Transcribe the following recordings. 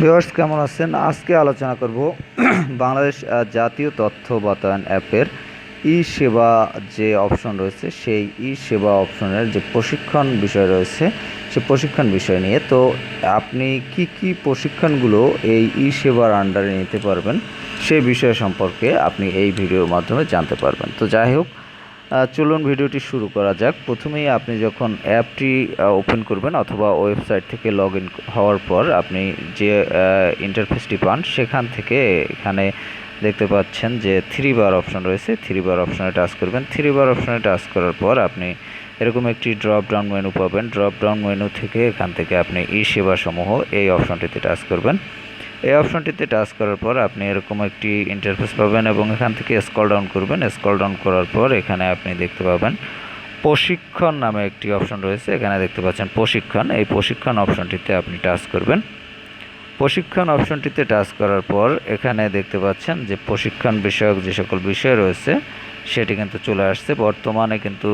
Viewers, কেমন আছেন? আজকে আলোচনা করব বাংলাদেশ জাতীয় তথ্য বাতায়ন অ্যাপের ই সেবা যে অপশন রয়েছে, সেই ই সেবা অপশনের যে প্রশিক্ষণ বিষয় রয়েছে, সে প্রশিক্ষণ বিষয় নিয়ে। তো আপনি কি কি প্রশিক্ষণগুলো এই ই সেবার আন্ডারে নিতে পারবেন সেই বিষয় সম্পর্কে আপনি এই ভিডিওর মাধ্যমে জানতে পারবেন। তো যাই হোক চলুন ভিডিওটি শুরু করা যাক। প্রথমেই আপনি যখন অ্যাপটি ওপেন করবেন অথবা ওয়েবসাইট থেকে লগ ইন হওয়ার পর আপনি যে ইন্টারফেসটি পান, সেখান থেকে এখানে দেখতে পাচ্ছেন যে থ্রি বার অপশন রয়েছে। থ্রি বার অপশনে টাচ করবেন। থ্রি বার অপশনে টাচ করার পর আপনি এরকম একটি ড্রপ ডাউন মেনু পাবেন। ড্রপ ডাউন মেনু থেকে এখান থেকে আপনি ই সেবাসমূহ এই অপশনটিতে টাচ করবেন। এই অপশনটিতে টাচ করার পর আপনি এরকম একটি ইন্টারফেস পাবেন এবং এখান থেকে স্কল ডাউন করবেন। স্কল ডাউন করার পর এখানে আপনি দেখতে পাবেন প্রশিক্ষণ নামে একটি অপশন রয়েছে। এখানে দেখতে পাচ্ছেন প্রশিক্ষণ। এই প্রশিক্ষণ অপশনটিতে আপনি টাচ করবেন। প্রশিক্ষণ অপশনটিতে টাচ করার পর এখানে দেখতে পাচ্ছেন যে প্রশিক্ষণ বিষয়ক যে সকল বিষয় রয়েছে, সেটি কিন্তু চলে আসছে। বর্তমানে কিন্তু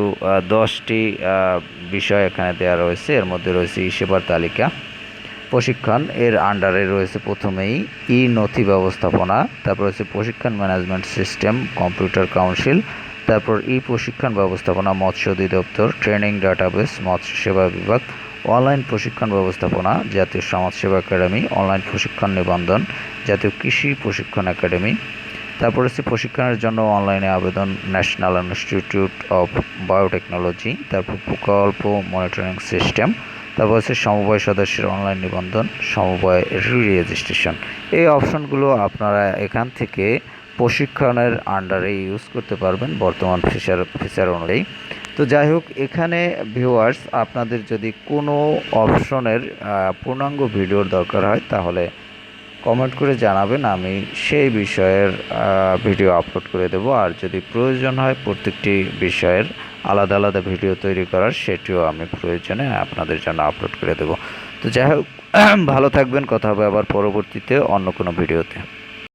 দশটি বিষয় এখানে দেওয়া রয়েছে। এর মধ্যে রয়েছে সেবার তালিকা। প্রশিক্ষণ এর আন্ডারে রয়েছে প্রথমেই ই নথি ব্যবস্থাপনা, তারপর হচ্ছে প্রশিক্ষণ ম্যানেজমেন্ট সিস্টেম কম্পিউটার কাউন্সিল তারপর ই প্রশিক্ষণ ব্যবস্থাপনা, মৎস্য অধিদপ্তর ট্রেনিং ডাটাবেস মৎস্য সেবা বিভাগ অনলাইন প্রশিক্ষণ ব্যবস্থাপনা, জাতীয় সমাজসেবা একাডেমি অনলাইন প্রশিক্ষণ নিবন্ধন, জাতীয় কৃষি প্রশিক্ষণ একাডেমি তারপর হচ্ছে প্রশিক্ষণের জন্য অনলাইনে আবেদন ন্যাশনাল ইনস্টিটিউট অফ বায়োটেকনোলজি তারপর প্রকল্প মনিটরিং সিস্টেম তারপর হচ্ছে সমবায় সদস্যের অনলাইন নিবন্ধন, সমবায় রি রেজিস্ট্রেশন এই অপশনগুলো আপনারা এখান থেকে প্রশিক্ষণের আন্ডারে ইউজ করতে পারবেন বর্তমান ফিচার ফিচার অনুযায়ী। তো যাই হোক, এখানে ভিউয়ার্স আপনাদের যদি কোনো অপশনের পূর্ণাঙ্গ ভিডিওর দরকার হয়, তাহলে কমেন্ট করে জানাবেন, আমি সেই বিষয়ের ভিডিও আপলোড করে দেব। আর যদি প্রয়োজন হয় প্রত্যেকটি বিষয়ের আলাদা আলাদা ভিডিও তৈরি করার সেটিও আমি প্রয়োজনে আপনাদের জন্য আপলোড করে দেবো। তো যাই হোক, ভালো থাকবেন, কথা হবে আবার পরবর্তীতে অন্য কোনো ভিডিওতে।